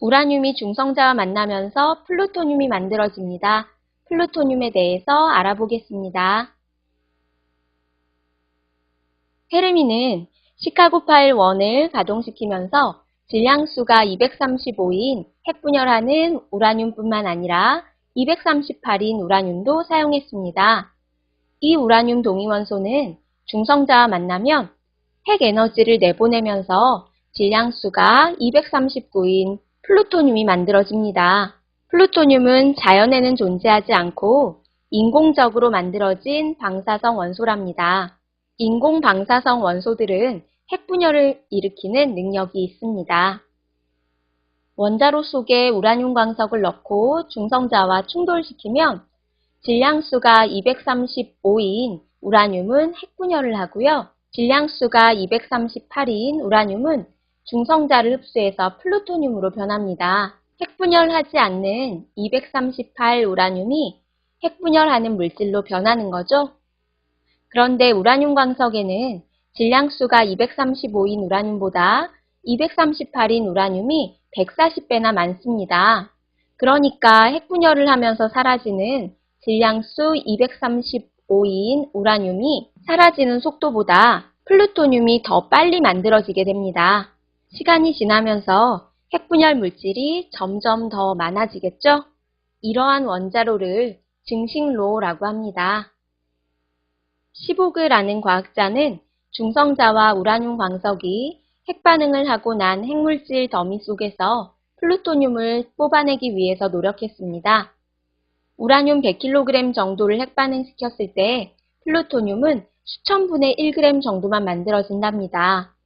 우라늄이 중성자와 만나면서 플루토늄이 만들어집니다. 플루토늄에 대해서 알아보겠습니다. 페르미는 시카고 파일 1을 가동시키면서 질량수가 235인 핵분열하는 우라늄뿐만 아니라 238인 우라늄도 사용했습니다. 이 우라늄 동위원소는 중성자와 만나면 핵 에너지를 내보내면서 질량수가 239인 플루토늄이 만들어집니다. 플루토늄은 자연에는 존재하지 않고 인공적으로 만들어진 방사성 원소랍니다. 인공 방사성 원소들은 핵분열을 일으키는 능력이 있습니다. 원자로 속에 우라늄 광석을 넣고 중성자와 충돌시키면 질량수가 235인 우라늄은 핵분열을 하고요. 질량수가 238인 우라늄은 중성자를 흡수해서 플루토늄으로 변합니다. 핵분열하지 않는 238 우라늄이 핵분열하는 물질로 변하는 거죠. 그런데 우라늄 광석에는 질량수가 235인 우라늄보다 238인 우라늄이 140배나 많습니다. 그러니까 핵분열을 하면서 사라지는 질량수 235인 우라늄이 사라지는 속도보다 플루토늄이 더 빨리 만들어지게 됩니다. 시간이 지나면서 핵분열 물질이 점점 더 많아지겠죠? 이러한 원자로를 증식로라고 합니다. 시보그라는 과학자는 중성자와 우라늄 광석이 핵반응을 하고 난 핵물질 더미 속에서 플루토늄을 뽑아내기 위해서 노력했습니다. 우라늄 100kg 정도를 핵반응시켰을 때 플루토늄은 수천분의 1g 정도만 만들어진답니다.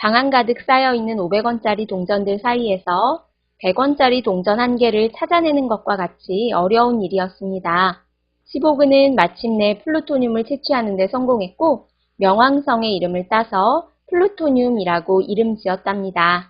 방안 가득 쌓여있는 500원짜리 동전들 사이에서 100원짜리 동전 한 개를 찾아내는 것과 같이 어려운 일이었습니다. 시보그는 마침내 플루토늄을 채취하는 데 성공했고 명왕성의 이름을 따서 플루토늄이라고 이름 지었답니다.